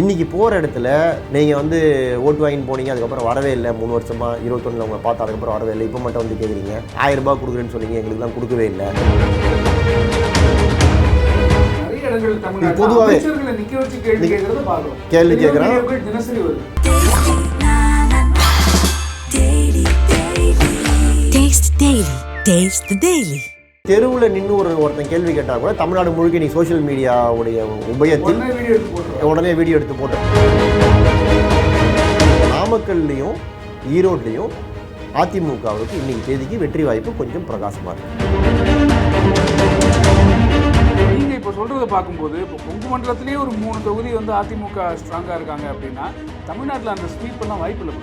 இன்றைக்கி போகிற இடத்துல நீங்கள் வந்து ஓட்டு வாங்கிட்டு போனீங்க அதுக்கப்புறம் வரவே இல்லை. மூணு வருஷமாக இருபத்தொன்னில் உங்களை பார்த்து அதுக்கப்புறம் வரவே இல்லை. இப்போ மட்டும் வந்து கேட்குறீங்க ஆயிரம் ரூபாய் கொடுக்குறேன்னு சொன்னீங்க எங்களுக்குலாம் கொடுக்கவே இல்லை. வச்சு கேள்வி கேட்கறான். Taste the Daily. தெருவில் நின்று ஒரு ஒருத்தன் கேள்வி கேட்டால் கூட தமிழ்நாடு முழுக்க நீ சோஷியல் மீடியாவுடைய உபயத்தில் உடனே வீடியோ எடுத்து போட்டு. நாமக்கல்லையும் ஈரோட்லேயும் அதிமுகவுக்கு இன்னைக்கு தேதிக்கு வெற்றி வாய்ப்பு கொஞ்சம் பிரகாசமாக இருக்கு. நீங்க இப்போ சொல்றதை பார்க்கும்போது இப்போ கொங்கு மண்டலத்திலேயே ஒரு மூணு தொகுதி வந்து அதிமுக ஸ்ட்ராங்கா இருக்காங்க அப்படின்னா தமிழ்நாட்டில் அந்த ஸ்வீப் எல்லாம் வாய்ப்பு இல்லை.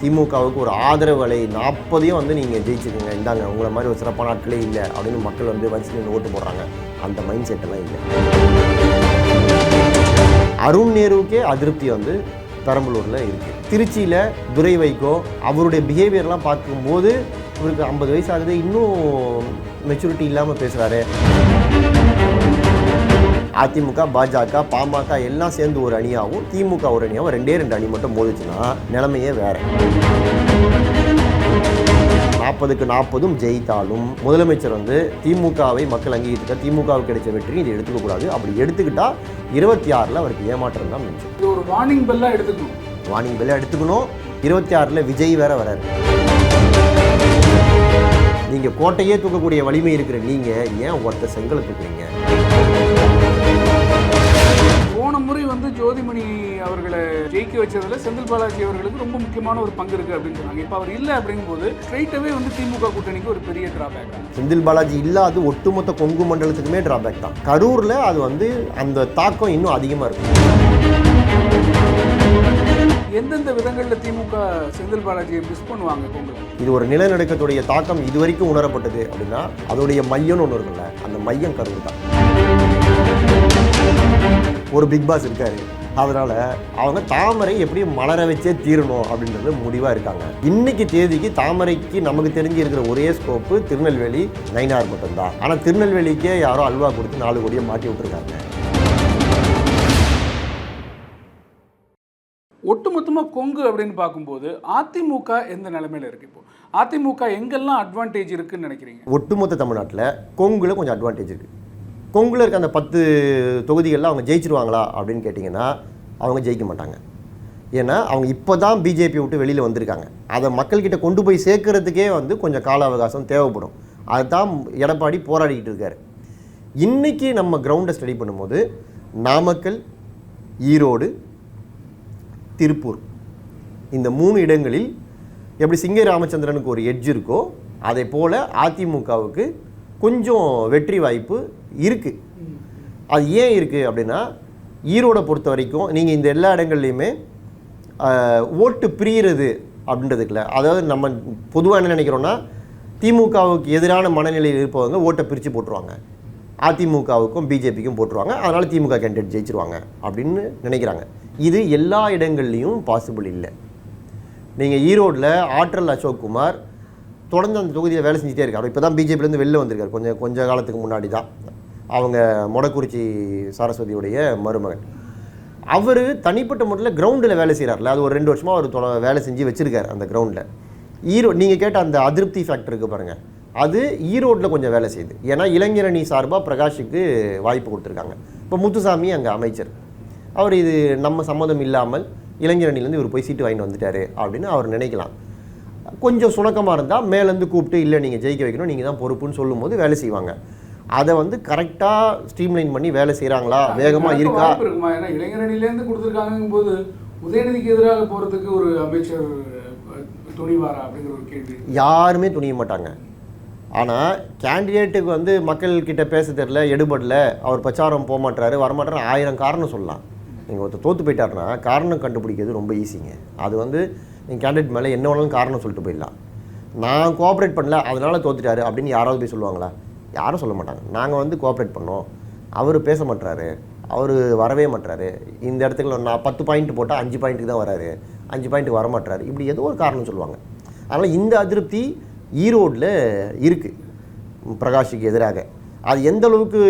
திமுகவுக்கு ஒரு ஆதரவு அலை நாற்பதையும் வந்து நீங்கள் ஜெயிச்சுக்கோங்க. இந்தாங்க உங்களை மாதிரி ஒரு சிறப்பான ஆட்களே இல்லை அப்படின்னு மக்கள் வந்து வரிசையில் ஓட்டு போடுறாங்க. அந்த மைண்ட் செட்டெல்லாம் இல்லை. அருண் நேருவுக்கே அதிருப்தி வந்து பெரம்பலூரில் இருக்குது திருச்சியில் துரை வைகோ அவருடைய பிஹேவியர்லாம் பார்க்கும்போது இவருக்கு ஐம்பது வயசு ஆகுது. இன்னும் மெச்சூரிட்டி இல்லாமல் பேசுகிறாரு அதிமுக பாஜக பாமக எல்லாம் சேர்ந்து ஒரு அணியாகவும் திமுக ஒரு அணியாகவும் ரெண்டே ரெண்டு அணி மட்டும் மோதிச்சுன்னா நிலைமையே வேற. நாற்பதுக்கு நாற்பதும் ஜெயித்தாலும் முதலமைச்சர் வந்து திமுகவை மக்கள் அங்கீகரிக்க திமுகவுக்கு கிடைச்ச வெற்றி இதை எடுத்துக்க கூடாது. அப்படி எடுத்துக்கிட்டா இருபத்தி ஆறில் அவருக்கு ஏமாற்றம் தான் மிஞ்சும். இது ஒரு வார்னிங் பெல்லா எடுத்துக்கணும். வார்னிங் பெல்ல எடுத்துக்கணும். இருபத்தி ஆறில் விஜய் வேற வராரு. நீங்கள் கோட்டையே தூக்கக்கூடிய வலிமை இருக்கிற நீங்கள் ஏன் ஒருத்த செங்கலை தூக்குறீங்க போன முறை வந்து ஜோதிமணி அவர்களை ஜெயிக்க வச்சதுல செந்தில் பாலாஜி அவர்களுக்கு ரொம்ப முக்கியமான ஒரு பங்கு இருக்கு அப்படின்னு சொன்னாங்க. இப்போ அவர் இல்லை அப்படிங்கும்போது ஸ்ட்ரைட்டாவே வந்து திமுக கூட்டணிக்கு ஒரு பெரிய டிராபேக் செந்தில் பாலாஜி இல்லாத ஒட்டுமொத்த கொங்கு மண்டலத்துக்குமே டிராபேக் தான். கரூரில் அது வந்து அந்த தாக்கம் இன்னும் அதிகமாக இருக்கும் எந்தெந்த விதங்கள்ல திமுக செந்தில் பாலாஜியை மிஸ் பண்ணுவாங்க இது ஒரு நிலநடுக்கத்துடைய தாக்கம் இது வரைக்கும் உணரப்பட்டது அப்படின்னா அதோடைய மையம்னு ஒன்று இருக்குல்ல அந்த மையம் கரூர் தான். ஒரு பிக் பாஸ் இருக்காரு. அதனால அவங்க தாமரை எப்படி மலர வச்சே தீரணும் அப்படின்றது முடிவாக இருக்காங்க. இன்னைக்கு தேதிக்கு தாமரைக்கு நமக்கு தெரிஞ்சு இருக்கிற ஒரே ஸ்கோப்பு திருநெல்வேலி நைனார் மட்டும்தான். ஆனால் திருநெல்வேலிக்கே யாரோ அல்வா கொடுத்து நாலு கோடியை மாட்டி விட்டுருக்காங்க. ஒட்டுமொத்தமா கொங்கு அப்படின்னு பார்க்கும்போது அதிமுக எந்த நிலைமையில இருக்கு இப்போ? அதிமுக எங்கெல்லாம் அட்வான்டேஜ் இருக்குன்னு நினைக்கிறீங்க? ஒட்டுமொத்த தமிழ்நாட்டில் கொங்குல கொஞ்சம் அட்வான்டேஜ் இருக்குது கொங்குல இருக்க அந்த பத்து தொகுதிகளில் அவங்க ஜெயிச்சிருவாங்களா அப்படின்னு கேட்டிங்கன்னா அவங்க ஜெயிக்க மாட்டாங்க. ஏன்னா அவங்க இப்போ தான் பிஜேபி விட்டு வெளியில் வந்திருக்காங்க. அதை மக்கள்கிட்ட கொண்டு போய் சேர்க்கறதுக்கே வந்து கொஞ்சம் கால அவகாசம் தேவைப்படும். அதுதான் எடப்பாடி போராடிக்கிட்டு இருக்காரு. இன்றைக்கி நம்ம கிரவுண்டை ஸ்டடி பண்ணும்போது நாமக்கல் ஈரோடு திருப்பூர் இந்த மூணு இடங்களில் எப்படி சிங்கை ராமச்சந்திரனுக்கு ஒரு எட்ஜ் இருக்கோ அதே போல் அதிமுகவுக்கு கொஞ்சம் வெற்றி வாய்ப்பு இருக்குது அது ஏன் இருக்குது அப்படின்னா ஈரோடை பொறுத்த வரைக்கும் நீங்கள் இந்த எல்லா இடங்கள்லையுமே ஓட்டு பிரியிறது அப்படின்றதுக்குல அதாவது நம்ம பொதுவாக என்ன நினைக்கிறோன்னா திமுகவுக்கு எதிரான மனநிலையில் இருப்பவங்க ஓட்டை பிரித்து போட்டுருவாங்க. அதிமுகவுக்கும் பிஜேபிக்கும் போட்டுருவாங்க. அதனால் திமுக கேண்டிடேட் ஜெயிச்சிருவாங்க அப்படின்னு நினைக்கிறாங்க. இது எல்லா இடங்கள்லையும் பாசிபிள் இல்லை. நீங்கள் ஈரோடில் ஆற்றல் அசோக் குமார் தொடர்ந்து அந்த தொகுதியில் வேலை செஞ்சுட்டே இருக்கார். இப்போ தான் பிஜேபிலேருந்து வெளில வந்திருக்கார். கொஞ்சம் கொஞ்ச காலத்துக்கு முன்னாடி தான் அவங்க மொடக்குறிச்சி சரஸ்வதியுடைய மருமகன். அவர் தனிப்பட்ட முறையில் கிரவுண்டில் வேலை செய்கிறார்ல அது ஒரு ரெண்டு வருஷமாக அவர் தொலை வேலை செஞ்சு வச்சுருக்காரு அந்த கிரவுண்டில் ஈரோ நீங்கள் கேட்ட அந்த அதிருப்தி ஃபேக்ட்ருக்கு பாருங்கள் அது ஈரோட்டில் கொஞ்சம் வேலை செய்யுது. ஏன்னா இளைஞரணி சார்பாக பிரகாஷுக்கு வாய்ப்பு கொடுத்துருக்காங்க. இப்போ முத்துசாமி அங்கே அமைச்சர். அவர் இது நம்ம சம்மதம் இல்லாமல் இளைஞரணிலேருந்து இவர் போய் சீட்டு வாங்கிட்டு வந்துட்டாரு அப்படின்னு அவர் நினைக்கலாம். கொஞ்சம் சுணக்கமாக இருந்தால் மேலேருந்து கூப்பிட்டு இல்லை நீங்கள் ஜெயிக்க வைக்கணும். நீங்கள் தான் பொறுப்புன்னு சொல்லும்போது வேலை செய்வாங்க. அதை வந்து கரெக்டாக ஸ்ட்ரீம்லைன் பண்ணி வேலை செய்கிறாங்களா வேகமாக இருக்கா இருக்குமா? ஏன்னா இளைஞரணிலேருந்து கொடுத்துருக்காங்கும் போது உதயநிதிக்கு எதிராக போறதுக்கு ஒரு அமைச்சர் துணிவாரா அப்படிங்கிற ஒரு கேள்வி. யாருமே துணிய மாட்டாங்க. ஆனால் கேண்டிடேட்டுக்கு வந்து மக்கள்கிட்ட பேச தெரில எடுபடல அவர் பிரச்சாரம் போக மாட்டாரு வரமாட்டாரு ஆயிரம் காரணம் சொல்லலாம். நீங்கள் ஒருத்தர் தோற்று போயிட்டாருன்னா காரணம் கண்டுபிடிக்கிறது ரொம்ப ஈஸிங்க. அது வந்து நீங்கள் கேண்டிடேட் மேலே என்ன வேணாலும் காரணம் சொல்லிட்டு போயிடலாம். நான் கோஆப்ரேட் பண்ணல அதனால தோத்துட்டாரு அப்படின்னு யாராவது போய் சொல்லுவாங்களா? யாரும் சொல்ல மாட்டாங்க. நாங்கள் வந்து கோஆப்ரேட் பண்ணோம். அவர் பேச மாட்டாரு அவர் வரவே மாட்டாரு இந்த இடத்துக்குள்ள நான் பத்து பாயிண்ட் போட்டால் அஞ்சு பாயிண்ட்டுக்கு தான் வராரு. அஞ்சு பாயிண்ட்டுக்கு வர மாட்டாரு இப்படி ஏதோ ஒரு காரணம் சொல்லுவாங்க. அதனால் இந்த அதிருப்தி ஈரோடில் இருக்குது பிரகாஷுக்கு எதிராக. அது எந்த அளவுக்கு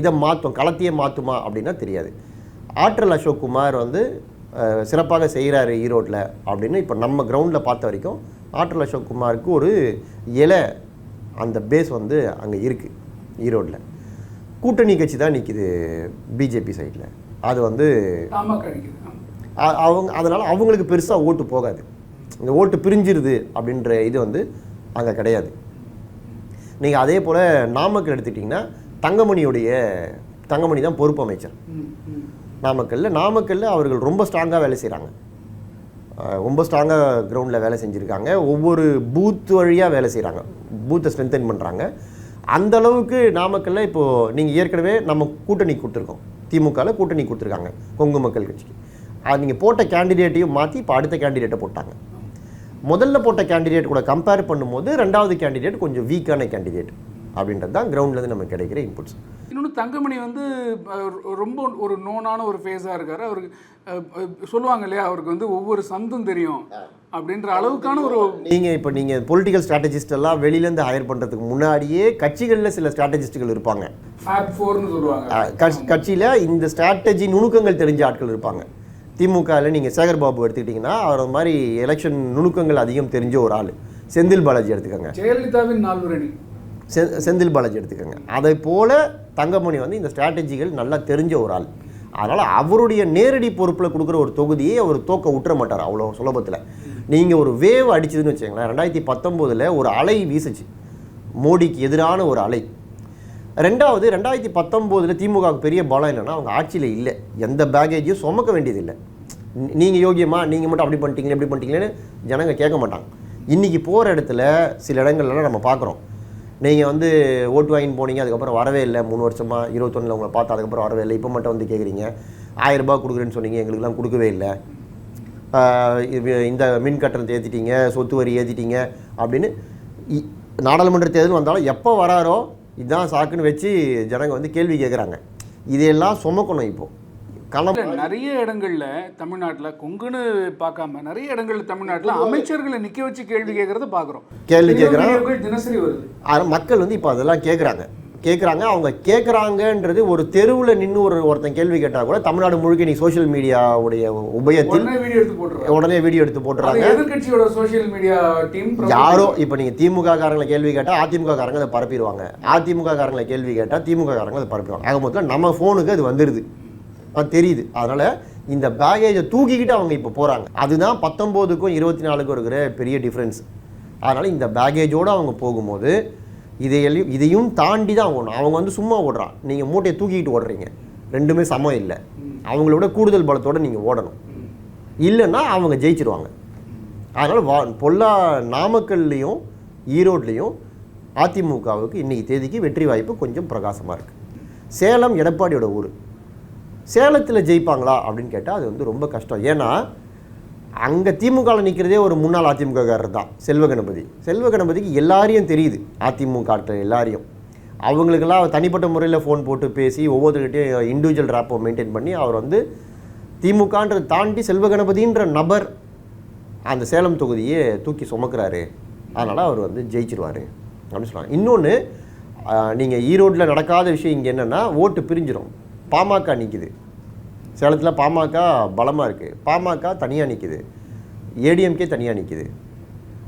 இதை மாற்றும் களத்தையே மாற்றுமா அப்படின்னா தெரியாது. ஆற்றல் அசோக் குமார் வந்து சிறப்பாக செய்கிறாரு ஈரோட்டில் அப்படின்னு இப்போ நம்ம கிரவுண்டில் பார்த்த வரைக்கும் ஆற்றல் அசோக் குமாருக்கு ஒரு இலை அந்த பேஸ் வந்து அங்கே இருக்குது ஈரோட்டில் கூட்டணி கட்சி தான் நிற்கிது பிஜேபி சைடில் அது வந்து அவங்க அதனால் அவங்களுக்கு பெருசாக ஓட்டு போகாது. இந்த ஓட்டு பிரிஞ்சிருது அப்படின்ற இது வந்து அங்கே கிடையாது. நீங்கள் அதே போல் நாமக்கல் எடுத்துட்டிங்கன்னா தங்கமணியுடைய தங்கமணி தான் பொறுப்பு அமைச்சர். நாமக்கல்ல நாமக்கல்ல அவர்கள் ரொம்ப ஸ்ட்ராங்காக வேலை செய்கிறாங்க ரொம்ப ஸ்ட்ராங்காக கிரவுண்டில் வேலை செஞ்சுருக்காங்க. ஒவ்வொரு பூத் வழியாக வேலை செய்கிறாங்க பூத்தை ஸ்ட்ரென்தன் பண்ணுறாங்க அந்த அளவுக்கு நாமக்கல்ல இப்போது நீங்கள் ஏற்கனவே நம்ம கூட்டணி கொடுத்துருக்கோம். திமுகவில் கூட்டணி கொடுத்துருக்காங்க. கொங்கு மக்கள் கட்சிக்கு. அது நீங்கள் போட்ட கேண்டிடேட்டையும் மாற்றி இப்போ அடுத்த கேண்டிடேட்டை போட்டாங்க. முதல்ல போட்ட கேண்டிடேட் கூட கம்பேர் பண்ணும்போது ரெண்டாவது கேண்டிடேட் கொஞ்சம் வீக்கான கேண்டிடேட் அப்படின்றது தான் கிரவுண்ட்லேருந்து நமக்கு கிடைக்கிற இன்புட்ஸ் இன்னொன்று தங்கமணி வந்து ரொம்ப ஒரு நோனான ஒரு ஃபேஸாக இருக்காரு. அவருக்கு சொல்லுவாங்க இல்லையா அவருக்கு வந்து ஒவ்வொரு சந்தும் தெரியும் அப்படின்ற அளவுக்கான ஒரு நீங்கள் இப்போ நீங்கள் பொலிட்டிக்கல் ஸ்ட்ராட்டஜிஸ்ட் எல்லாம் வெளியிலேருந்து ஹையர் பண்ணுறதுக்கு முன்னாடியே கட்சிகளில் சில ஸ்ட்ராட்டஜிஸ்ட்டுகள் இருப்பாங்க. கட்சியில் இந்த ஸ்ட்ராட்டஜி நுணுக்கங்கள் தெரிஞ்ச ஆட்கள் இருப்பாங்க. திமுகவில் நீங்கள் சேகர் பாபு எடுத்துக்கிட்டிங்கன்னா அவர் மாதிரி எலெக்ஷன் நுணுக்கங்கள் அதிகம் தெரிஞ்ச ஒரு ஆள். செந்தில் பாலாஜி எடுத்துக்கோங்க. ஜெயலலிதாவின் நால்வரணி. செ செந்தில் பாலாஜி எடுத்துக்கோங்க. அதை போல் தங்கமணி வந்து இந்த ஸ்ட்ராட்டஜிகள் நல்லா தெரிஞ்ச ஒரு ஆள். அதனால் அவருடைய நேரடி பொறுப்பில் கொடுக்குற ஒரு தொகுதியை அவர் தோக்க விட்டுற மாட்டார் அவ்வளோ சுலபத்தில். நீங்கள் ஒரு வேவ் அடிச்சதுன்னு வச்சுக்கோங்களேன் ரெண்டாயிரத்தி பத்தொம்போதில் ஒரு அலை வீசுச்சு. மோடிக்கு எதிரான ஒரு அலை. ரெண்டாவது ரெண்டாயிரத்தி பத்தொம்போதில் திமுகவுக்கு பெரிய பலம் என்னென்னா அவங்க ஆட்சியில் இல்லை. எந்த பேகேஜையும் சுமக்க வேண்டியதில்லை. நீங்கள் யோகியமா நீங்கள் மட்டும் அப்படி பண்ணிட்டீங்களே இப்படி பண்ணிட்டீங்களேன்னு ஜனங்க கேட்க மாட்டாங்க. இன்றைக்கி போகிற இடத்துல சில இடங்கள்லாம் நம்ம பார்க்குறோம். நீங்கள் வந்து ஓட்டு வாங்கின்னு போனீங்க அதுக்கப்புறம் வரவே இல்லை. மூணு வருஷமாக இருபத்தொன்னில் உங்களை பார்த்து அதுக்கப்புறம் வரவே இல்லை. இப்போ மட்டும் வந்து கேட்குறீங்க ஆயிரரூபா கொடுக்குறேன்னு சொன்னீங்க எங்களுக்குலாம் கொடுக்கவே இல்லை. இது- இந்த மின் கட்டணத்தை ஏற்றிட்டீங்க சொத்து வரி ஏற்றிட்டீங்க அப்படின்னு இ- நாடாளுமன்ற தேர்தல் வந்தாலும் எப்போ வராரோ இதுதான் சாக்குன்னு வச்சு ஜனங்க வந்து கேள்வி கேட்குறாங்க இதையெல்லாம் சுமக்கணும் இப்போது களம் நிறைய இடங்கள்ல தமிழ்நாட்டுல கொங்குன்னு பார்க்காம நிறைய இடங்கள்ல தமிழ்நாட்டுல அமைச்சர்களை நிக்க வச்சு கேள்வி கேட்கறத பாக்குறோம் கேள்வி வீடியோக்கள் தினசரி வருது. மக்கள் வந்து இப்போ அதெல்லாம் கேட்குறாங்க கேட்குறாங்க அவங்க கேட்குறாங்கன்றது ஒரு தெருவில் நின்று ஒரு ஒருத்தன் கேள்வி கேட்டால் கூட தமிழ்நாடு முழுக்க நீ சோஷியல் மீடியாவுடைய உபயத்தில் உடனே வீடியோ எடுத்து போட்டுறாங்க. எதிர்க்கட்சியோட சோஷியல் மீடியா டீம் யாரோ இப்போ நீங்கள் திமுக காரங்களை கேள்வி கேட்டால் அதிமுக காரங்க அதை பரப்பிடுவாங்க. அதிமுக காரங்களை கேள்வி கேட்டால் திமுக காரங்க அதை பரப்பிடுவாங்க. ஆக மொத்தம் நம்ம ஃபோனுக்கு அது வந்துடுது அது தெரியுது. அதனால் இந்த பேகேஜை தூக்கிக்கிட்டு அவங்க இப்போ போகிறாங்க அதுதான் பத்தொம்போதுக்கும் இருபத்தி நாலுக்கும் இருக்கிற பெரிய டிஃப்ரென்ஸ் அதனால் இந்த பேகேஜோடு அவங்க போகும்போது இதையெல்லாம் இதையும் தாண்டி தான் ஓடணும். அவங்க வந்து சும்மா ஓடுறான். நீங்கள் மூட்டையை தூக்கிக்கிட்டு ஓடுறீங்க. ரெண்டுமே சமம் இல்லை. அவங்களோட கூடுதல் பலத்தோடு நீங்கள் ஓடணும். இல்லைன்னா அவங்க ஜெயிச்சிருவாங்க. அதனால் வா பொல்லா நாமக்கல்லையும் ஈரோட்லேயும் அதிமுகவுக்கு இன்றைக்கி தேதிக்கு வெற்றி வாய்ப்பு கொஞ்சம் பிரகாசமாக இருக்குது சேலம் எடப்பாடியோட ஊர். சேலத்தில் ஜெயிப்பாங்களா அப்படின்னு கேட்டால் அது வந்து ரொம்ப கஷ்டம். ஏன்னா அங்கே திமுகவில் நிற்கிறதே ஒரு முன்னாள் அதிமுககாரர் தான் செல்வ கணபதி. செல்வ கணபதிக்கு எல்லாரையும் தெரியுது அதிமுக எல்லாரையும். அவங்களுக்கெல்லாம் தனிப்பட்ட முறையில் ஃபோன் போட்டு பேசி ஒவ்வொருத்தர்கிட்டையும் இண்டிவிஜுவல் ரேப்பை மெயின்டைன் பண்ணி அவர் வந்து திமுகன்றதை தாண்டி செல்வ கணபதின்ற நபர் அந்த சேலம் தொகுதியை தூக்கி சுமக்கிறாரு. அதனால் அவர் வந்து ஜெயிச்சிருவார் அப்படின்னு சொல்லுவாங்க. இன்னொன்று நீங்கள் ஈரோட்டில் நடக்காத விஷயம் இங்கே என்னென்னா ஓட்டு பிரிஞ்சிடும் பாமக நிற்கிது சேலத்தில் பாமக பலமாக இருக்குது பாமக தனியாக நிற்கிது ஏடிஎம்கே தனியாக நிற்கிது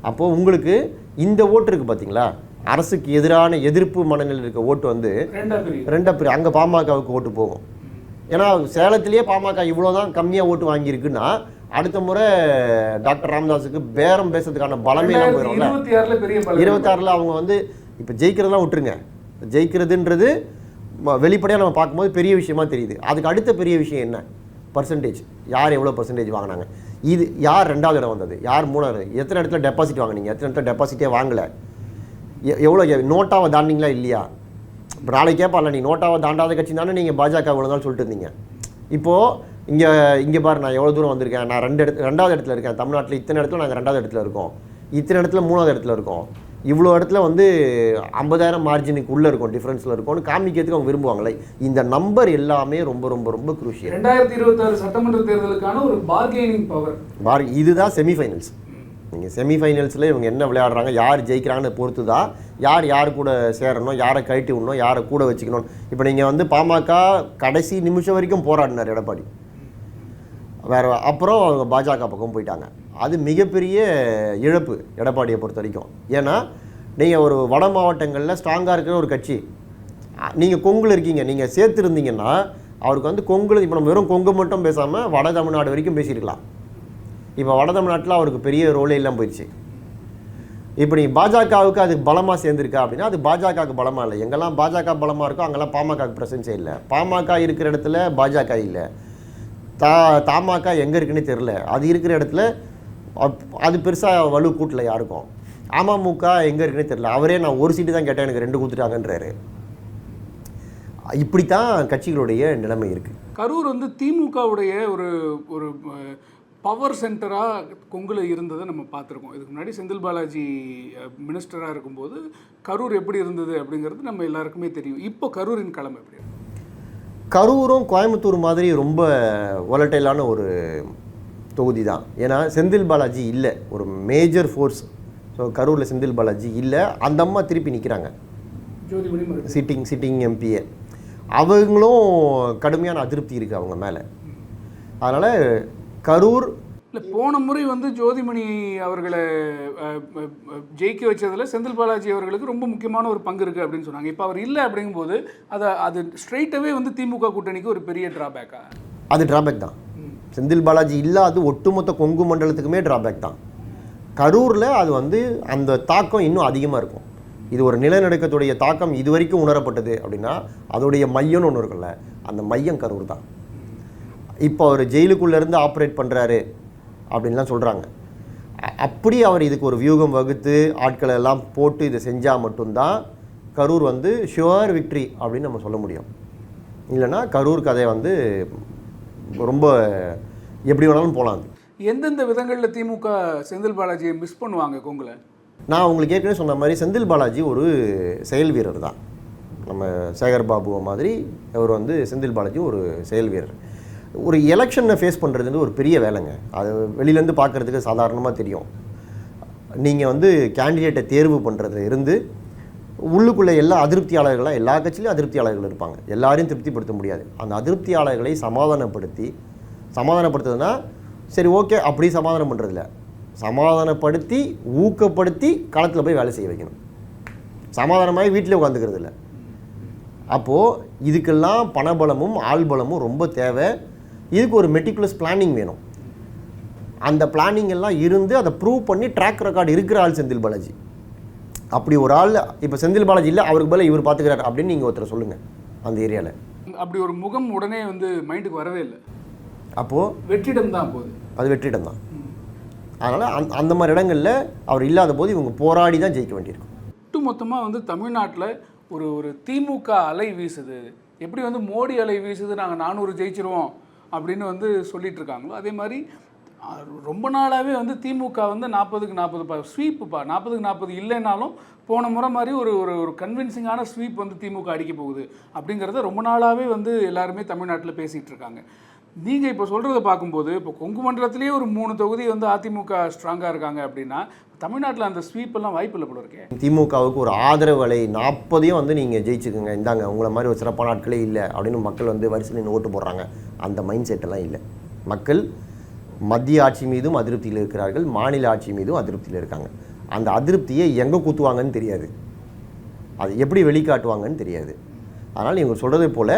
அப்போது உங்களுக்கு இந்த ஓட்டு இருக்குது பார்த்தீங்களா அரசுக்கு எதிரான எதிர்ப்பு மனநிலையில் இருக்க ஓட்டு வந்து ரெண்டா பிரிவு ரெண்டா பேர் அங்கே பாமகவுக்கு ஓட்டு போகும். ஏன்னா சேலத்திலேயே பாமக இவ்வளோ தான் கம்மியாக ஓட்டு வாங்கியிருக்குன்னா அடுத்த முறை டாக்டர் ராமதாஸுக்கு பேரம் பேசுறதுக்கான பலமே எல்லாம் போயிடும்ல இருபத்தாறில் அவங்க வந்து இப்போ ஜெயிக்கிறதெல்லாம் விட்டுருங்க. ஜெயிக்கிறதுன்றது வெளிப்படையாக நம்ம பார்க்கும்போது பெரிய விஷயமா தெரியுது. அதுக்கு அடுத்த பெரிய விஷயம் என்ன? பர்சன்டேஜ் யார் எவ்வளோ பர்சன்டேஜ் வாங்கினாங்க? இது யார் ரெண்டாவது இடம் வந்தது? யார் மூணாவது? எத்தனை இடத்துல டெபாசிட் வாங்குனீங்க? எத்தனை இடத்துல டெபாசிட்டே வாங்கலை? எவ்வளோ நோட்டாவை தாண்டிங்களா இல்லையா? இப்போ நாளைக்கு கேட்பால நீ நோட்டாவை தாண்டாத கட்சி தானே நீங்கள் பாஜக இவ்வளோ நாள் சொல்லிட்டு இருந்தீங்க. இப்போது இங்கே இங்கே பாரு நான் எவ்வளோ தூரம் வந்திருக்கேன். நான் ரெண்டு இடத்து ரெண்டாவது இடத்துல இருக்கேன். தமிழ்நாட்டில் இத்தனை இடத்துல நாங்கள் ரெண்டாவது இடத்துல இருக்கோம். இத்தனை இடத்துல மூணாவது இடத்துல இருக்கோம். இவ்வளோ இடத்துல வந்து ஐம்பதாயிரம் மார்ஜினுக்கு உள்ளே இருக்கும் டிஃப்ரென்ஸில் இருக்கும்னு காமிக்கிறதுக்கு அவங்க விரும்புவாங்களே. இந்த நம்பர் எல்லாமே ரொம்ப ரொம்ப ரொம்ப குரூஷியல் ரெண்டாயிரத்தி இருபத்தாறு சட்டமன்ற தேர்தலுக்கான ஒரு பார்கெனிங் பவர் பாரு இதுதான் செமிஃபைனல்ஸ் நீங்கள் செமிஃபைனல்ஸில் இவங்க என்ன விளையாடுறாங்க யார் ஜெயிக்கிறாங்கன்னு பொறுத்து தான் யார் யார் கூட சேரணும் யாரை கழட்டி விடணும் யாரை கூட வச்சுக்கணும். இப்போ நீங்கள் வந்து பாமக கடைசி நிமிஷம் வரைக்கும் போராடினார் எடப்பாடி. வேறு அப்புறம் அவங்க பாஜக பக்கம் போயிட்டாங்க. அது மிகப்பெரிய இழப்பு எடப்பாடியை பொறுத்த வரைக்கும். ஏன்னா நீங்கள் ஒரு வட மாவட்டங்களில் ஸ்ட்ராங்காக இருக்கிற ஒரு கட்சி. நீங்கள் கொங்கில் இருக்கீங்க. நீங்கள் சேர்த்துருந்தீங்கன்னா அவருக்கு வந்து கொங்குல இப்போ நம்ம வெறும் கொங்கு மட்டும் பேசாமல் வட தமிழ்நாடு வரைக்கும் பேசியிருக்கலாம். இப்போ வட தமிழ்நாட்டில் அவருக்கு பெரிய ரோலே இல்லாமல் போயிடுச்சு இப்போ நீங்கள் பாஜகவுக்கு அது பலமாக சேர்ந்துருக்கா அப்படின்னா அது பாஜகவுக்கு பலமாக இல்லை. எங்கெல்லாம் பாஜக பலமாக இருக்கோ அங்கெல்லாம் பாமகவுக்கு பிரசன்ஸே இல்லை. பாமக இருக்கிற இடத்துல பாஜக இல்லை. தா தமாக எங்கே இருக்குன்னு தெரில அது இருக்கிற இடத்துல அது பெருசாக வலு கூட்டல யாருக்கும். அமமுக எங்கே இருக்குன்னு தெரில அவரே நான் ஒரு சீட்டு தான் கேட்டேன் எனக்கு ரெண்டு கொடுத்துட்டாங்கன்றாரு. இப்படித்தான் கட்சிகளுடைய நிலைமை இருக்குது கரூர் வந்து திமுகவுடைய ஒரு ஒரு பவர் சென்டராக கொங்குல இருந்ததை நம்ம பார்த்துருக்கோம். இதுக்கு முன்னாடி செந்தில் பாலாஜி மினிஸ்டராக இருக்கும்போது கரூர் எப்படி இருந்தது அப்படிங்கிறது நம்ம எல்லாருக்குமே தெரியும். இப்போ கரூரின் களம் எப்படி? கரூரும் கோயம்புத்தூர் மாதிரி ரொம்ப ஒலட்டைலான ஒரு தொகுதி தான் ஏன்னா செந்தில் பாலாஜி இல்லை. ஒரு மேஜர் ஃபோர்ஸ் ஸோ கரூரில் செந்தில் பாலாஜி இல்லை. அந்த அம்மா திருப்பி நிற்கிறாங்க. சிட்டிங் சிட்டிங் எம்பிஏ அவங்களும் கடுமையான அதிருப்தி இருக்குது அவங்க மேலே. அதனால் கரூர் இல்ல போன முறை வந்து ஜோதிமணி அவர்களை ஜெயிக்க வச்சதுல செந்தில் பாலாஜி அவர்களுக்கு ரொம்ப முக்கியமான ஒரு பங்கு இருக்கு அப்படின்னு சொன்னாங்க. இப்போ அவர் இல்லை அப்படிங்கும்போது அதை அது ஸ்ட்ரைட்டாகவே வந்து திமுக கூட்டணிக்கு ஒரு பெரிய டிராபேக்கா அது டிராபேக் தான். செந்தில் பாலாஜி இல்லாது ஒட்டுமொத்த கொங்கு மண்டலத்துக்குமே டிராபேக் தான். கரூரில் அது வந்து அந்த தாக்கம் இன்னும் அதிகமாக இருக்கும். இது ஒரு நிலநடுக்கத்துடைய தாக்கம் இது வரைக்கும் உணரப்பட்டது அப்படின்னா அதோடைய மையம்னு ஒன்று இருக்குல்ல அந்த மையம் கரூர் தான். இப்போ அவர் ஜெயிலுக்குள்ளேருந்து ஆப்ரேட் பண்ணுறாரு அப்படின்லாம் சொல்கிறாங்க அப்படி அவர் இதுக்கு ஒரு வியூகம் வகுத்து ஆட்களை எல்லாம் போட்டு இதை செஞ்சால் மட்டும்தான் கரூர் வந்து ஷுவர் விக்ட்ரி அப்படின்னு நம்ம சொல்ல முடியும். இல்லைன்னா கரூர் கதை வந்து ரொம்ப எப்படி வேணாலும் போகலாம் அது. எந்தெந்த விதங்களில் திமுக செந்தில் பாலாஜியை மிஸ் பண்ணுவாங்க கொங்குல நான் உங்களுக்கு ஏற்கனவே சொன்ன மாதிரி செந்தில் பாலாஜி ஒரு செயல் வீரர் தான். நம்ம சேகர் பாபுவை மாதிரி அவர் வந்து செந்தில் பாலாஜி ஒரு செயல் வீரர். ஒரு எலெக்ஷனை ஃபேஸ் பண்ணுறது வந்து ஒரு பெரிய வேலைங்க. அது வெளியிலேருந்து பார்க்குறதுக்கு சாதாரணமாக தெரியும். நீங்கள் வந்து கேண்டிடேட்டை தேர்வு பண்ணுறதுல இருந்து உள்ளுக்குள்ளே எல்லா அதிருப்தியாளர்களாக எல்லா கட்சியிலும் அதிருப்தியாளர்கள் இருப்பாங்க. எல்லாரையும் திருப்திப்படுத்த முடியாது. அந்த அதிருப்தியாளர்களை சமாதானப்படுத்தி சமாதானப்படுத்துதுன்னா சரி ஓகே அப்படி சமாதானம் பண்ணுறதில்ல சமாதானப்படுத்தி ஊக்கப்படுத்தி களத்தில் போய் வேலை செய்ய வைக்கணும். சமாதானமாகி வீட்டில் உட்காந்துக்கிறது இல்லை அப்போது இதுக்கெல்லாம் பணபலமும் ஆள்பலமும் ரொம்ப தேவை. இதுக்கு ஒரு மெட்டிகுலஸ் பிளானிங் வேணும். அந்த பிளானிங் எல்லாம் இருந்து அதை ப்ரூவ் பண்ணி ட்ராக் ரெக்கார்டு இருக்கிற ஆள் செந்தில் பாலாஜி. அப்படி ஒரு ஆள் இப்போ செந்தில் பாலாஜி இல்லை அவருக்கு பதிலா இவர் பார்த்துக்கிறார் அப்படின்னு நீங்கள் ஒருத்தர் சொல்லுங்கள் அந்த ஏரியாவில் அப்படி ஒரு முகம் உடனே வந்து மைண்டுக்கு வரவே இல்லை. அப்போது வெற்றிடம் தான் போகுது. அது வெற்றிடம் தான். அதனால் அந் அந்த மாதிரி இடங்களில் அவர் இல்லாத போது இவங்க போராடி தான் ஜெயிக்க வேண்டியிருக்கும். ஒட்டுமொத்தமாக வந்து தமிழ்நாட்டில் ஒரு ஒரு திமுக அலை வீசுது. எப்படி வந்து மோடி அலை வீசுது நாங்கள் நானூறு ஜெயிச்சிருவோம் அப்படின்னு வந்து சொல்லிட்டு இருக்காங்களோ அதே மாதிரி ரொம்ப நாளாகவே வந்து திமுக வந்து நாற்பதுக்கு நாற்பது பா ஸ்வீப்புப்பா நாற்பதுக்கு நாற்பது இல்லைனாலும் போன முறை மாதிரி ஒரு ஒரு ஒரு கன்வின்சிங்கான ஸ்வீப் வந்து திமுக அடிக்க போகுது அப்படிங்கிறத ரொம்ப நாளாகவே வந்து எல்லாருமே தமிழ்நாட்டில் பேசிகிட்டு இருக்காங்க. நீங்கள் இப்போ சொல்கிறத பார்க்கும்போது இப்போ கொங்கு மண்டலத்திலேயே ஒரு மூணு தொகுதி வந்து அதிமுக ஸ்ட்ராங்காக இருக்காங்க அப்படின்னா தமிழ்நாட்டில் அந்த ஸ்வீப் எல்லாம் வாய்ப்பு இல்லை போல இருக்கேன் திமுகவுக்கு ஒரு ஆதரவு அலை நாற்பதையும் வந்து நீங்கள் ஜெயிச்சுக்கோங்க. இந்தாங்க உங்களை மாதிரி ஒரு சிறப்பான ஆட்களே இல்லை அப்படின்னு மக்கள் வந்து வரிசையில் ஓட்டு போடுறாங்க. அந்த மைண்ட் செட்டெல்லாம் இல்லை. மக்கள் மத்திய ஆட்சி மீதும் அதிருப்தியில் இருக்கிறார்கள் மாநில ஆட்சி மீதும் அதிருப்தியில் இருக்காங்க. அந்த அதிருப்தியை எங்கே குத்துவாங்கன்னு தெரியாது. அது எப்படி வெளிக்காட்டுவாங்கன்னு தெரியாது. அதனால் இவங்க சொல்கிறது போல்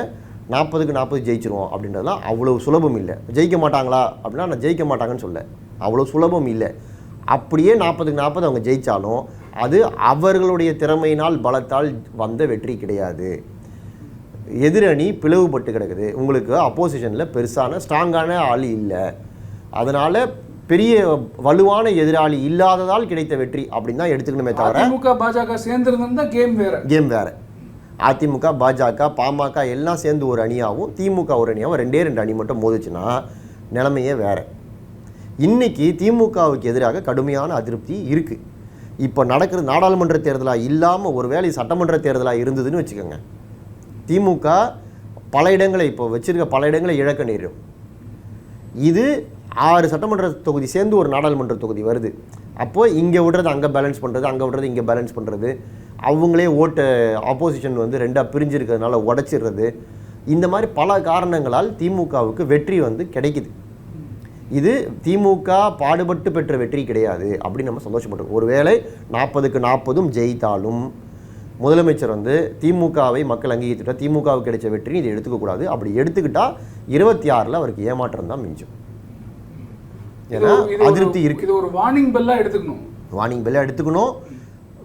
நாற்பதுக்கு நாற்பது ஜெயிச்சிருவோம் அப்படின்றதுலாம் அவ்வளோ சுலபம் இல்லை. ஜெயிக்க மாட்டாங்களா அப்படின்னா நான் ஜெயிக்க மாட்டாங்கன்னு சொல்ல. அவ்வளோ சுலபம் இல்லை. அப்படியே நாற்பதுக்கு நாற்பது அவங்க ஜெயித்தாலும் அது அவர்களுடைய திறமையினால் பலத்தால் வந்த வெற்றி கிடையாது. எதிரணி பிளவுபட்டு கிடக்குது. உங்களுக்கு அப்போசிஷனில் பெருசான ஸ்ட்ராங்கான ஆள் இல்லை. அதனால் பெரிய வலுவான எதிராளி இல்லாததால் கிடைத்த வெற்றி அப்படின்னு தான் எடுத்துக்கணுமே தவிர அதிமுக பாஜக சேர்ந்திருந்தா கேம் வேற. கேம் வேறு. அதிமுக பாஜக பாமக எல்லாம் சேர்ந்து ஒரு அணியாகவும் திமுக ஒரு அணியாகவும் ரெண்டே ரெண்டு அணி மட்டும் மோதுச்சுன்னா நிலைமையே வேறு. இன்னைக்கு திமுகவுக்கு எதிராக கடுமையான அதிருப்தி இருக்குது இப்போ நடக்கிற நாடாளுமன்ற தேர்தலாக இல்லாமல் ஒரு வேளை சட்டமன்ற தேர்தலாக இருந்ததுன்னு வச்சுக்கோங்க. திமுக பல இடங்களை இப்போ வச்சிருக்க பல இடங்களை இழக்க நேரிடும். இது ஆறு சட்டமன்ற தொகுதி சேர்ந்து ஒரு நாடாளுமன்ற தொகுதி வருது. அப்போது இங்கே விடுறது அங்கே பேலன்ஸ் பண்ணுறது அங்கே விடுறது இங்கே பேலன்ஸ் பண்ணுறது அவங்களே ஓட்டு ஆப்போசிஷன் வந்து ரெண்டாக பிரிஞ்சிருக்கிறதுனால உடச்சிடுறது. இந்த மாதிரி பல காரணங்களால் திமுகவுக்கு வெற்றி வந்து கிடைக்குது. இது திமுக பாடுபட்டு பெற்ற வெற்றி கிடையாது அப்படின்னு நம்ம சந்தோஷப்பட்டோம் ஒருவேளை நாற்பதுக்கு நாற்பதும் ஜெயித்தாலும் முதலமைச்சர் வந்து திமுகவை மக்கள் அங்கீகரித்துட்டா திமுகவுக்கு கிடைச்ச வெற்றி இதை எடுத்துக்கக்கூடாது அப்படி எடுத்துக்கிட்டா இருபத்தி ஆறில் அவருக்கு ஏமாற்றம் தான் மிஞ்சும். ஏன்னா அதிருப்தி இருக்கு. இது ஒரு வார்னிங் பெல்லா எடுத்துக்கணும். வார்னிங் பெல்லை எடுத்துக்கணும்.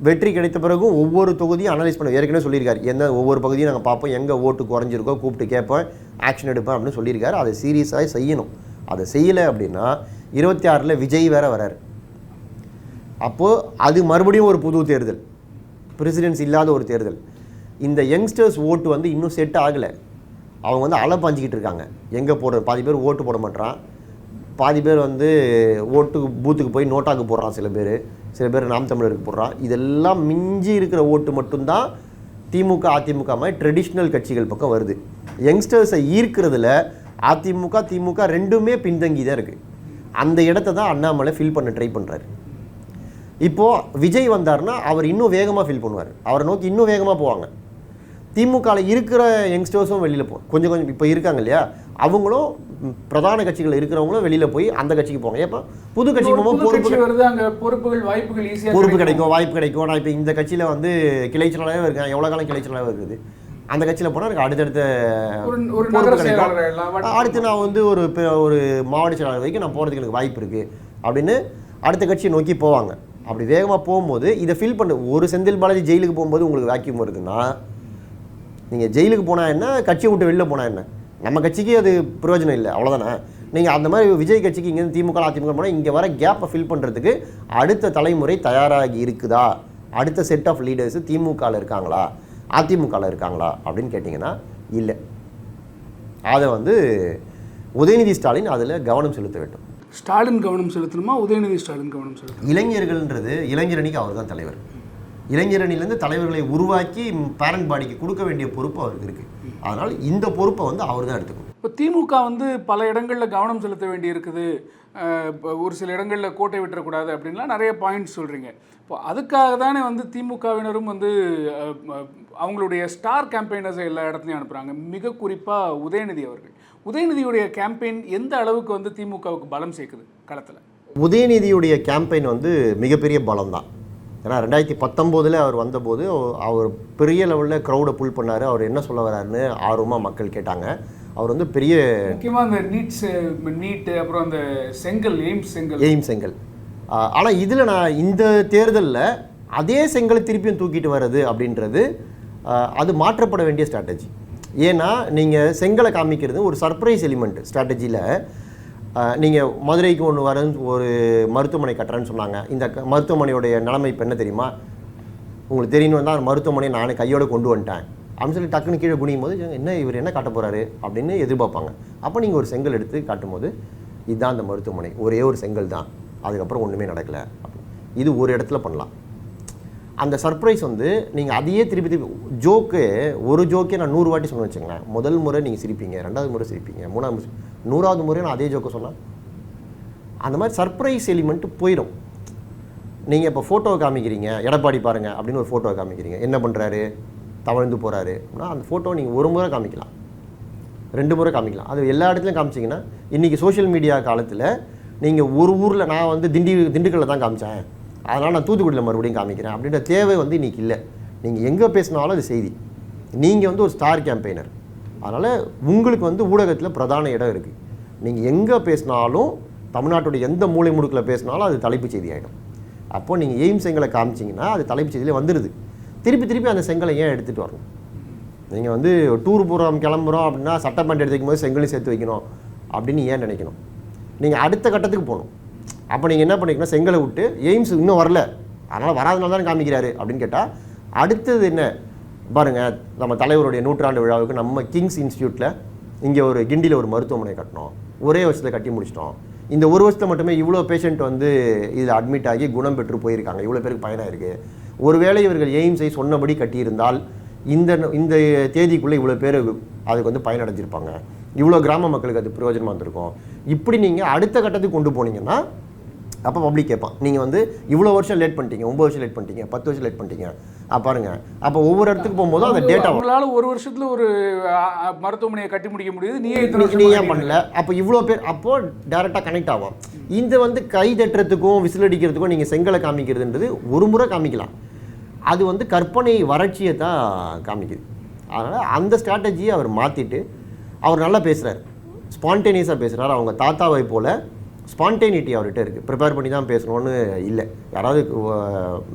வெற்றி கிடைத்த பிறகும் ஒவ்வொரு தொகுதியும் அனலைஸ் பண்ண ஏற்கனவே சொல்லியிருக்காரு. எந்த ஒவ்வொரு பகுதியும் நாங்கள் பார்ப்போம். எங்கே ஓட்டு குறைஞ்சிருக்கோ கூப்பிட்டு கேட்பேன் ஆக்ஷன் எடுப்பேன் அப்படின்னு சொல்லியிருக்காரு. அதை சீரியஸாக செய்யணும். அதை செய்யலை அப்படின்னா இருபத்தி ஆறில் விஜய் வேற வராரு. அப்போது அது மறுபடியும் ஒரு புது தேர்தல். பிரசிடென்ஸ் இல்லாத ஒரு தேர்தல். இந்த யங்ஸ்டர்ஸ் ஓட்டு வந்து இன்னும் செட் ஆகலை. அவங்க வந்து அலை பாஞ்சிக்கிட்டு இருக்காங்க. எங்கே போடுறது பாதி பேர் ஓட்டு போட மாட்டான் பாதி பேர் வந்து ஓட்டுக்கு பூத்துக்கு போய் நோட்டாக்கு போடுறான் சில பேர். சில பேர் நாம் தமிழருக்கு போடுறான். இதெல்லாம் மிஞ்சி இருக்கிற ஓட்டு மட்டும்தான் திமுக அதிமுக மாதிரி ட்ரெடிஷ்னல் கட்சிகள் பக்கம் வருது. யங்ஸ்டர்ஸை ஈர்க்கிறதுல அதிமுக திமுக ரெண்டுமே பின்தங்கி தான் இருக்குது அந்த இடத்த தான் அண்ணாமலை ஃபில் பண்ண ட்ரை பண்ணுறாரு இப்போது விஜய் வந்தார்னா அவர் இன்னும் வேகமாக ஃபீல் பண்ணுவார். அவரை நோக்கி இன்னும் வேகமாக போவாங்க. திமுகவில் இருக்கிற யங்ஸ்டர்ஸும் வெளியில் போ கொஞ்சம் கொஞ்சம் இப்போ இருக்காங்க இல்லையா? அவங்களும் பிரதான கட்சிகள் இருக்கிறவங்களும் வெளியில் போய் அந்த கட்சிக்கு போவாங்க. ஏப்போ புது ஒரு போகும்போது புது பொறுப்பு கட்சி பொறுப்புகள் வாய்ப்புகள் ஈஸியா பொறுப்பு கிடைக்கும். வாய்ப்பு கிடைக்கும். நான் இப்போ இந்த கட்சியில் வந்து கிளைச்சலாகவே இருக்கேன் எவ்வளோ காலம் கிளைச்சலாகவே இருக்குது? அந்த கட்சியில் போனால் எனக்கு அடுத்தடுத்த பொறுப்பு கிடைக்கும். அடுத்து நான் வந்து ஒரு ஒரு மாவட்ட செயலாளர் வரைக்கும் நான் போகிறதுக்கு எனக்கு வாய்ப்பு இருக்குது அப்படின்னு அடுத்த கட்சியை நோக்கி போவாங்க. அப்படி வேகமாக போகும்போது இதை ஃபில் பண்ணு. ஒரு செந்தில் பாலாஜி ஜெயிலுக்கு போகும்போது உங்களுக்கு வேக்யூம் வருதுன்னா நீங்கள் ஜெயிலுக்கு போனால் என்ன கட்சியை விட்டு வெளில போனால் என்ன? நம்ம கட்சிக்கு அது பிரயோஜனம் இல்லை அவ்வளோதானே நீங்கள் அந்த மாதிரி விஜய் கட்சிக்கு இங்கேருந்து திமுக அதிமுக போனால் இங்கே வர கேப்பை ஃபில் பண்ணுறதுக்கு அடுத்த தலைமுறை தயாராகி இருக்குதா? அடுத்த செட் ஆஃப் லீடர்ஸு திமுகவில் இருக்காங்களா? அதிமுகவில் இருக்காங்களா? அப்படின்னு கேட்டிங்கன்னா இல்லை. அதை வந்து உதயநிதி ஸ்டாலின் அதில் கவனம் செலுத்த வேண்டும். ஸ்டாலின் கவனம் செலுத்தணுமா? உதயநிதி ஸ்டாலின் கவனம் செலுத்தணும்? இளைஞர்கள்ன்றது இளைஞரணிக்கு அவர் தான் தலைவர். இளைஞரணிலேருந்து தலைவர்களை உருவாக்கி பேரண்ட் பாடிக்கு கொடுக்க வேண்டிய பொறுப்பு அவருக்கு இருக்குது அதனால் இந்த பொறுப்பை வந்து அவர் தான் எடுத்துக்கணும். இப்போ திமுக வந்து பல இடங்களில் கவனம் செலுத்த வேண்டி இருக்குது ஒரு சில இடங்களில் கோட்டை விட்டுறக்கூடாது அப்படின்லாம் நிறைய பாயிண்ட்ஸ் சொல்கிறீங்க இப்போ அதுக்காக தானே வந்து திமுகவினரும் வந்து அவங்களுடைய ஸ்டார் கேம்பெயினர்ஸை எல்லா இடத்துலையும் அனுப்புகிறாங்க மிக குறிப்பாக உதயநிதி அவர்கள். உதயநிதியுடைய கேம்பெயின் எந்த அளவுக்கு வந்து திமுகவுக்கு பலம் சேர்க்குது களத்தில்? உதயநிதியுடைய கேம்பெயின் வந்து மிகப்பெரிய பலம் தான் ஏன்னா ரெண்டாயிரத்தி பத்தொம்போதில் அவர் வந்தபோது அவர் பெரிய லெவலில் க்ரௌடை புல் பண்ணார். அவர் என்ன சொல்ல வர்றாருன்னு ஆர்வமாக மக்கள் கேட்டாங்க. அவர் வந்து பெரிய முக்கியமாக அந்த நீட்ஸ் நீட்டு அப்புறம் அந்த செங்கல் எய்ம்ஸ் செங்கல். எய்ம் செங்கல். ஆனால் இதில் நான் இந்த தேர்தலில் அதே செங்கலை திருப்பியும் தூக்கிட்டு வர்றது அப்படின்றது அது மாற்றப்பட வேண்டிய ஸ்ட்ராட்டஜி ஏன்னா நீங்கள் செங்கலை காமிக்கிறது ஒரு சர்ப்ரைஸ் எலிமெண்ட் ஸ்ட்ராட்டஜியில் நீங்கள் மதுரைக்கு ஒன்று வரேன்னு ஒரு மருத்துவமனை கட்டுறேன்னு சொன்னாங்க. இந்த மருத்துவமனையுடைய நிலைமை இப்போ என்ன தெரியுமா? உங்களுக்கு தெரியணும் தான் மருத்துவமனையை நானே கையோடு கொண்டு வந்துட்டேன். அப்படின்னு சொல்லி டக்குன்னு கீழே குனியும் போது என்ன இவர் என்ன காட்ட போகிறாரு அப்படின்னு எதிர்பார்ப்பாங்க. அப்போ நீங்கள் ஒரு செங்கல் எடுத்து காட்டும்போது இதுதான் அந்த மருத்துவமனை. ஒரே ஒரு செங்கல் தான். அதுக்கப்புறம் ஒன்றுமே நடக்கல. இது ஒரு இடத்துல பண்ணலாம். அந்த சர்ப்ரைஸ் வந்து நீங்கள் அதையே திருப்பி திருப்பி ஜோக்கு ஒரு ஜோக்கே நான் நூறு வாட்டி சொன்ன வச்சுங்களேன் முதல் முறை நீங்கள் சிரிப்பீங்க ரெண்டாவது முறை சிரிப்பீங்க மூணாவது நூறாவது முறை நான் அதே ஜோக்கை சொன்னேன். அந்த மாதிரி சர்ப்ரைஸ் எலிமெண்ட்டு போயிடும். நீங்கள் இப்போ ஃபோட்டோவை காமிக்கிறீங்க எடப்பாடி பாருங்கள் அப்படின்னு ஒரு ஃபோட்டோ காமிக்கிறீங்க. என்ன பண்ணுறாரு தவழ்ந்து போகிறாரு அப்படின்னா அந்த ஃபோட்டோ நீங்கள் ஒரு முறை காமிக்கலாம். ரெண்டு முறை காமிக்கலாம். அது எல்லா இடத்துலையும் காமிச்சிங்கன்னா இன்றைக்கி சோஷியல் மீடியா காலத்தில் நீங்கள் ஒரு ஊரில் நான் வந்து திண்டி திண்டுக்கல்ல தான் காமிச்சேன். அதனால் நான் தூத்துக்குடியில் மறுபடியும் காமிக்கிறேன். அப்படின்ற தேவை வந்து இன்றைக்கி இல்லை. நீங்கள் எங்கே பேசினாலும் அது செய்தி. நீங்கள் வந்து ஒரு ஸ்டார் கேம்பெயினர் அதனால் உங்களுக்கு வந்து ஊடகத்தில் பிரதான இடம் இருக்குது நீங்கள் எங்கே பேசினாலும் தமிழ்நாட்டுடைய எந்த மூலை முடுக்கில் பேசினாலும் அது தலைப்புச் செய்தி ஆகிடும் அப்போது நீங்கள் எய்ம் செங்கலை காமிச்சிங்கன்னா அது தலைப்பு செய்தியில் வந்துடுது திருப்பி திருப்பி அந்த செங்கலை ஏன் எடுத்துகிட்டு வரணும்? நீங்கள் வந்து டூர் போகிறோம் கிளம்புறோம் அப்படின்னா சட்டை பேண்ட் எடுத்து வைக்கும்போது செங்கலையும் சேர்த்து வைக்கணும் அப்படின்னு ஏன் நினைக்கணும்? நீங்கள் அடுத்த கட்டத்துக்கு போகணும். அப்போ நீங்கள் என்ன பண்ணிக்கணும்? செங்கலை விட்டு எய்ம்ஸ் இன்னும் வரல. அதனால் வராதனால தான் காமிக்கிறாரு அப்படின்னு கேட்டால் அடுத்தது என்ன? பாருங்கள் நம்ம தலைவருடைய நூற்றாண்டு விழாவுக்கு நம்ம கிங்ஸ் இன்ஸ்டியூட்டில் இங்கே ஒரு கிண்டியில் ஒரு மருத்துவமனை கட்டினோம். ஒரே வருஷத்தில் கட்டி முடிச்சிட்டோம். இந்த ஒரு வருஷத்தில் மட்டுமே இவ்வளோ பேஷண்ட் வந்து இதில் அட்மிட் ஆகி குணம் பெற்று போயிருக்காங்க. இவ்வளோ பேருக்கு பயனாக இருக்குது ஒருவேளை இவர்கள் எய்ம்ஸை சொன்னபடி கட்டியிருந்தால் இந்த இந்த தேதிக்குள்ளே இவ்வளோ பேர் அதுக்கு வந்து பயனடைஞ்சிருப்பாங்க. இவ்வளோ கிராம மக்களுக்கு அது பிரயோஜனமாக இருந்திருக்கும். இப்படி நீங்கள் அடுத்த கட்டத்துக்கு கொண்டு போனீங்கன்னா அப்போ பப்ளிக் கேட்பான் நீங்கள் வந்து இவ்வளோ வருஷம் லேட் பண்ணிட்டீங்க ஒம்பது வருஷம் லேட் பண்ணிட்டீங்க பத்து வருஷம் லேட் பண்ணிட்டீங்க. ஆ பாருங்க. அப்போ ஒவ்வொரு இடத்துக்கு போகும்போது அந்த டேட்டா அவங்களால ஒரு வருஷத்துல ஒரு மருத்துவமனையை கட்டி முடிக்க முடியுது நீ நீ ஏன் பண்ணல. அப்போ இவ்வளோ பேர் அப்போ டேரெக்டாக கனெக்ட் ஆகும் இந்த வந்து கை தட்டுறதுக்கும் விசில் அடிக்கிறதுக்கும் நீங்கள் செங்கலை காமிக்கிறதுன்றது ஒரு முறை காமிக்கலாம். அது வந்து கற்பனை வறட்சியை தான் காமிக்குது. அதனால் அந்த ஸ்ட்ராட்டஜியை அவர் மாற்றிட்டு அவர் நல்லா பேசுகிறார் ஸ்பான்டேனியஸாக பேசுகிறார் அவங்க தாத்தாவை போல் ஸ்பான்டேனிட்டி அவர்கிட்ட இருக்குது ப்ரிப்பேர் பண்ணி தான் பேசணும்னு இல்லை. யாராவது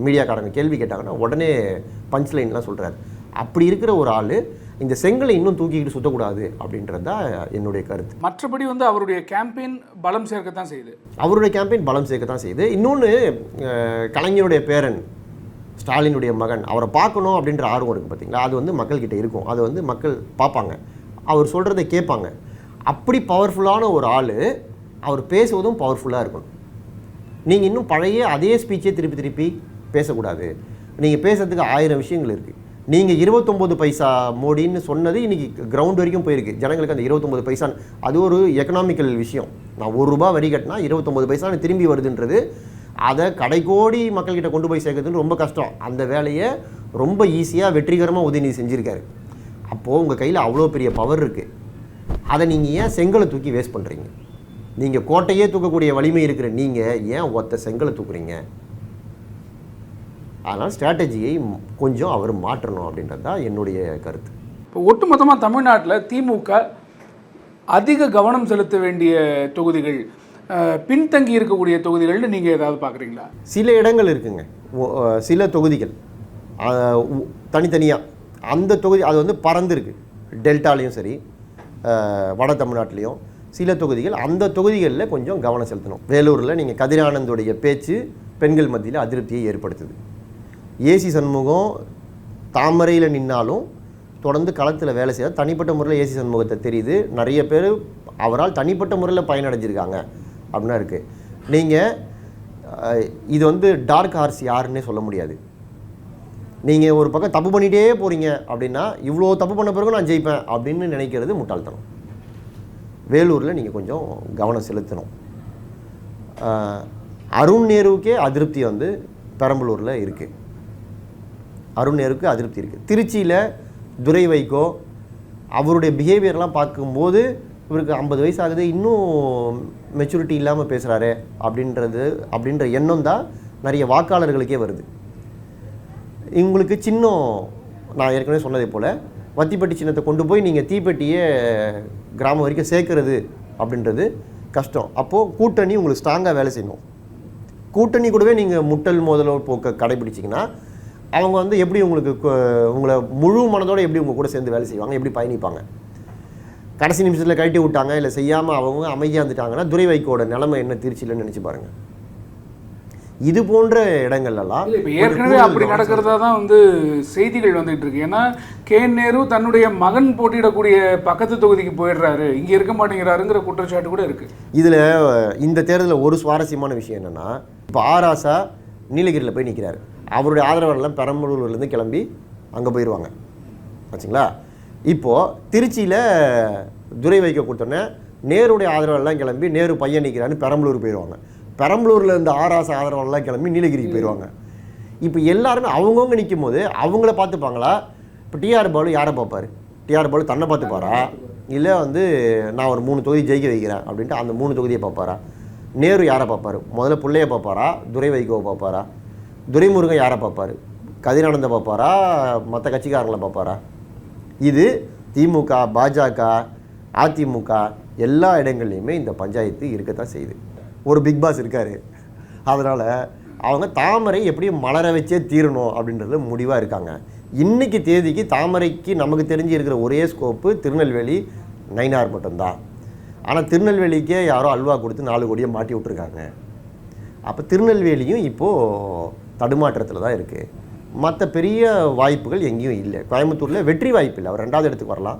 மீடியாக்காரங்க கேள்வி கேட்டாங்கன்னா உடனே பஞ்ச் லைன்லாம் சொல்கிறார் அப்படி இருக்கிற ஒரு ஆள் இந்த செங்கலை இன்னும் தூக்கிக்கிட்டு சுத்தக்கூடாது அப்படின்றது தான் என்னுடைய கருத்து. மற்றபடி வந்து அவருடைய கேம்பெயின் பலம் சேர்க்கத்தான் செய்யுது. அவருடைய கேம்பெயின் பலம் சேர்க்க தான் செய்யுது இன்னொன்று கலைஞருடைய பேரன் ஸ்டாலினுடைய மகன் அவரை பார்க்கணும் அப்படின்ற ஆர்வம் இருக்குது பார்த்தீங்களா அது வந்து மக்கள்கிட்ட இருக்கும். அது வந்து மக்கள் பார்ப்பாங்க. அவர் சொல்கிறத கேட்பாங்க. அப்படி பவர்ஃபுல்லான ஒரு ஆள் அவர் பேசுவதும் பவர்ஃபுல்லாக இருக்கணும். நீங்கள் இன்னும் பழைய அதே ஸ்பீச்சே திருப்பி திருப்பி பேசக்கூடாது. நீங்கள் பேசுறதுக்கு ஆயிரம் விஷயங்கள் இருக்குது நீங்கள் இருபத்தொம்போது பைசா மோடின்னு சொன்னது இன்றைக்கி கிரவுண்ட் வரைக்கும் போயிருக்கு. ஜனங்களுக்கு அந்த இருபத்தொம்போது பைசா அது ஒரு எக்கனாமிக்கல் விஷயம். நான் ஒரு ரூபா வரி கட்டினா இருபத்தொம்போது பைசான்னு திரும்பி வருதுன்றது அதை கடைக்கோடி மக்கள்கிட்ட கொண்டு போய் சேர்க்கறதுன்னு ரொம்ப கஷ்டம். அந்த வேலையை ரொம்ப ஈஸியாக வெற்றிகரமாக உதயநிதி செஞ்சுருக்காரு. அப்போது உங்கள் கையில் அவ்வளோ பெரிய பவர் இருக்குது அதை நீங்கள் ஏன் செங்கலை தூக்கி வேஸ்ட் பண்ணுறீங்க நீங்கள் கோட்டையே தூக்கக்கூடிய வலிமை இருக்கிற நீங்கள் ஏன் ஒத்த செங்கலை தூக்குறீங்க? அதனால் ஸ்ட்ராட்டஜியை கொஞ்சம் அவர் மாற்றணும் அப்படின்றது தான் என்னுடைய கருத்து. இப்போ ஒட்டுமொத்தமாக தமிழ்நாட்டில் திமுக அதிக கவனம் செலுத்த வேண்டிய தொகுதிகள் பின்தங்கி இருக்கக்கூடிய தொகுதிகள்னு நீங்கள் ஏதாவது பார்க்குறீங்களா சில இடங்கள் இருக்குங்க. சில தொகுதிகள். தனித்தனியாக அந்த தொகுதி அது வந்து பறந்துருக்கு. டெல்டாலையும் சரி வட தமிழ்நாட்டிலையும். சில தொகுதிகள் அந்த தொகுதிகளில் கொஞ்சம் கவனம் செலுத்தணும். வேலூரில் நீங்கள் கதிரானந்துடைய பேச்சு பெண்கள் மத்தியில் அதிருப்தியை ஏற்படுத்துது. ஏசி சண்முகம் தாமரையில் நின்னாலும் தொடர்ந்து களத்தில் வேலை செய்ய தனிப்பட்ட முறையில் ஏசி சண்முகத்தை தெரியுது. நிறைய பேர் அவரால் தனிப்பட்ட முறையில் பயனடைஞ்சிருக்காங்க அப்படின்னா இருக்குது நீங்கள் இது வந்து டார்க் ஹார்ஸ் யாருன்னே சொல்ல முடியாது. நீங்கள் ஒரு பக்கம் தப்பு பண்ணிகிட்டே போகிறீங்க அப்படின்னா இவ்வளோ தப்பு பண்ண பிறகு நான் ஜெயிப்பேன் அப்படின்னு நினைக்கிறது முட்டாள்தனம். வேலூரில் நீங்கள் கொஞ்சம் கவனம் செலுத்தணும். அருண் நேருவுக்கே அதிருப்தி வந்து பெரம்பலூரில் இருக்குது அருண் நேருக்கு அதிருப்தி இருக்குது திருச்சியில் துரை வைகோ அவருடைய பிஹேவியர்லாம் பார்க்கும்போது இவருக்கு ஐம்பது வயசு ஆகுது இன்னும் மெச்சூரிட்டி இல்லாமல் பேசுகிறாரு அப்படின்றது அப்படின்ற எண்ணம் தான் நிறைய வாக்காளர்களுக்கே வருது. இவங்களுக்கு சின்னம் நான் ஏற்கனவே சொன்னதை போல் வத்திப்பட்டி சின்னத்தை கொண்டு போய் நீங்கள் தீப்பெட்டியை கிராமம் வரைக்கும் சேர்க்கறது அப்படின்றது கஷ்டம். அப்போது கூட்டணி உங்களுக்கு ஸ்ட்ராங்காக வேலை செய்யணும். கூட்டணி கூடவே நீங்கள் முட்டல் மோதலோ போக்க கடைபிடிச்சிங்கன்னா அவங்க வந்து எப்படி உங்களுக்கு உங்களை முழு மனதோட எப்படி உங்கள் கூட சேர்ந்து வேலை செய்வாங்க எப்படி பயணிப்பாங்க? கடைசி நிமிஷத்தில் கழட்டி விட்டாங்க இல்லை செய்யாமல் அவங்க அமைதியாக இருந்துட்டாங்கன்னா துரை வைக்கோட நிலைமை என்ன திருச்சியிலன்னு நினச்சி பாருங்கள் இது போன்ற இடங்கள்லாம் ஏற்கனவே அப்படி நடக்கிறதா தான் வந்து செய்திகள் வந்துகிட்டு இருக்கு. ஏன்னா கே. நேரு தன்னுடைய மகன் போட்டியிடக்கூடிய பக்கத்து தொகுதிக்கு போயிடுறாரு. இங்கே இருக்க மாட்டேங்கிறாருங்கிற குற்றச்சாட்டு கூட இருக்கு. இதில் இந்த தேர்தலில் ஒரு சுவாரஸ்யமான விஷயம் என்னென்னா இப்போ ஆராசா நீலகிரியில் போய் நிற்கிறாரு அவருடைய ஆதரவாளர்லாம் பெரம்பலூர்லேருந்து கிளம்பி அங்கே போயிடுவாங்க ஆச்சுங்களா? இப்போது திருச்சியில் துரை வைக்க கொடுத்தோன்னே நேருடைய ஆதரவாளர்லாம் கிளம்பி நேரு பையன் நிற்கிறான்னு பெரம்பலூர் போயிடுவாங்க பெரம்பலூரில் இருந்த ஆராசா ஆதரவாளர்லாம் கிளம்பி நீலகிரிக்கு போயிடுவாங்க இப்போ எல்லாருமே அவங்கவுங்க நிற்கும் போது அவங்கள பார்த்துப்பாங்களா? இப்போ டிஆர் பாலு யாரை பார்ப்பார்? டிஆர் பாலு தன்னை பார்த்துப்பாரா? இல்லை வந்து நான் ஒரு மூணு தொகுதி ஜெயிக்க வைக்கிறேன் அப்படின்ட்டு அந்த மூணு தொகுதியை பார்ப்பாரா? நேரு யாரை பார்ப்பார்? முதல்ல பிள்ளைய பார்ப்பாரா? துரை வைகோவை பார்ப்பாரா? துரைமுருகன் யாரை பார்ப்பார்? கதிரானந்தை பார்ப்பாரா? மற்ற கட்சிக்காரங்களை பார்ப்பாரா? இது திமுக பாஜக அதிமுக எல்லா இடங்கள்லையுமே இந்த பஞ்சாயத்து இருக்கத்தான் செய்யுது. ஒரு பிக் பாஸ் இருக்கார். அதனால் அவங்க தாமரை எப்படி மலர வச்சே தீரணும் அப்படின்றது முடிவாக இருக்காங்க. இன்றைக்கி தேதிக்கு தாமரைக்கு நமக்கு தெரிஞ்சு இருக்கிற ஒரே ஸ்கோப்பு திருநெல்வேலி நைனார் மட்டும்தான். ஆனால் திருநெல்வேலிக்கே யாரோ அல்வா கொடுத்து நாலு கோடியை மாட்டி விட்ருக்காங்க அப்போ திருநெல்வேலியும் இப்போது தடுமாற்றத்தில் தான் இருக்குது மற்ற பெரிய வாய்ப்புகள் எங்கேயும் இல்லை. கோயம்புத்தூரில் வெற்றி வாய்ப்பு இல்லை. அவர் ரெண்டாவது இடத்துக்கு வரலாம்.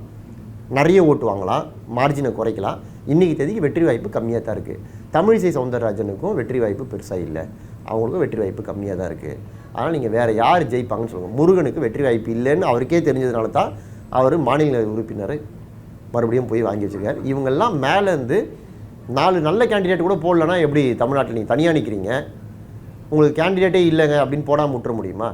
நிறைய ஓட்டு வாங்கலாம். மார்ஜினை குறைக்கலாம். இன்றைக்கி தேதிக்கு வெற்றி வாய்ப்பு கம்மியாக தான் இருக்குது தமிழிசை சவுந்தரராஜனுக்கும் வெற்றி வாய்ப்பு பெருசாக இல்லை. அவங்களுக்கும் வெற்றி வாய்ப்பு கம்மியாக தான் இருக்குது அதனால் நீங்கள் வேறு யார் ஜெயிப்பாங்கன்னு சொல்லுங்கள் முருகனுக்கு வெற்றி வாய்ப்பு இல்லைன்னு அவருக்கே தெரிஞ்சதுனால தான் அவர் மாநில உறுப்பினரை மறுபடியும் போய் வாங்கி வச்சுருக்காரு. இவங்கெல்லாம் மேலேருந்து நாலு நல்ல கேண்டிடேட் கூட போடலன்னா எப்படி தமிழ்நாட்டில் நீங்கள் தனியாக நிற்கிறீங்க உங்களுக்கு கேண்டிடேட்டே இல்லைங்க அப்படின்னு போடாமல் விட்டுற முடியுமா?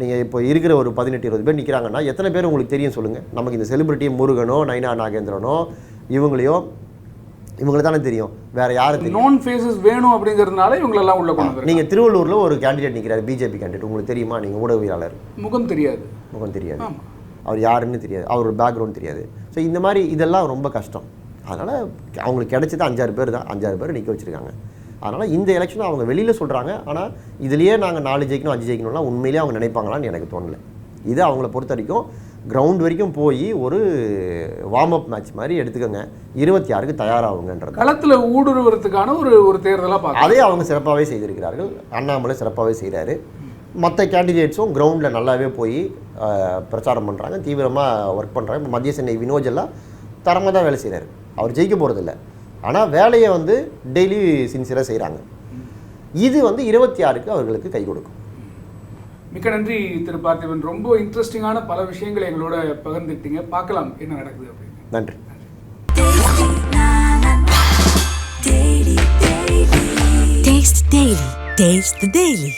நீங்கள் இப்போ இருக்கிற ஒரு பதினெட்டு இருபது பேர் நிற்கிறாங்கன்னா எத்தனை பேர் உங்களுக்கு தெரியும் சொல்லுங்கள் நமக்கு இந்த செலிபிரிட்டி முருகனோ நைனா நாகேந்திரனோ இவங்களையோ இவங்களுக்கு தானே தெரியும். வேறு யாரும் தெரியும்? நோன் ஃபேஸஸ் வேணும் அப்படிங்கிறதுனால இவங்களெல்லாம் உள்ள கொண்டு. நீங்கள் திருவள்ளூரில் ஒரு கேண்டிடேட் நிற்கிறாரு பிஜேபி கேண்டிடேட் உங்களுக்கு தெரியுமா? நீங்கள் ஊடகவியலாளர் முகம் தெரியாது. முகம் தெரியாது. அவர் யாருன்னு தெரியாது. அவரோட பேக்ரவுண்ட் தெரியாது. ஸோ இந்த மாதிரி இதெல்லாம் ரொம்ப கஷ்டம். அதனால் அவங்களுக்கு கிடைச்சது அஞ்சாறு பேர் தான். அஞ்சாறு பேர் நிற்க வச்சுருக்காங்க. அதனால் இந்த எலெக்ஷன் அவங்க வெளியில் சொல்கிறாங்க ஆனால் இதுலேயே நாங்கள் நாலு ஜெயிக்கணும் அஞ்சு ஜெயிக்கணும்லாம் உண்மையிலேயே அவங்க நினைப்பாங்களான்னு எனக்கு தோணலை. இது அவங்கள பொறுத்த வரைக்கும் கிரவுண்ட் வரைக்கும் போய் ஒரு வார்ம் அப் மேட்ச் மாதிரி எடுத்துக்கோங்க. இருபத்தி ஆறுக்கு தயாராகுங்கன்றது. களத்துல ஊடுருவறதுக்கான ஒரு ஒரு தேர்தலா பார்க்கலாம். அதே அவங்க சிறப்பாகவே செய்திருக்கிறார்கள். அண்ணாமலை சிறப்பாகவே செய்கிறாரு மற்ற கேண்டிடேட்ஸும் கிரவுண்டில் நல்லாவே போய் பிரச்சாரம் பண்ணுறாங்க தீவிரமாக ஒர்க் பண்ணுறாங்க இப்போ மத்திய சென்னை வினோஜ் எல்லாம் தரமாக தான் வேலை செய்கிறாரு அவர் ஜெயிக்க போகிறதில்ல ஆனால் வேலையை வந்து டெய்லி சின்சியராக செய்கிறாங்க இது வந்து இருபத்தி ஆறுக்கு அவர்களுக்கு கை கொடுக்கும். மிக்க நன்றி திரு பார்த்திபன் ரொம்ப இன்ட்ரெஸ்டிங்கான பல விஷயங்களை எங்களோட பகிர்ந்துக்கிட்டீங்க பார்க்கலாம் என்ன நடக்குது அப்படின்னு நன்றி Taste Daily. Taste the Daily.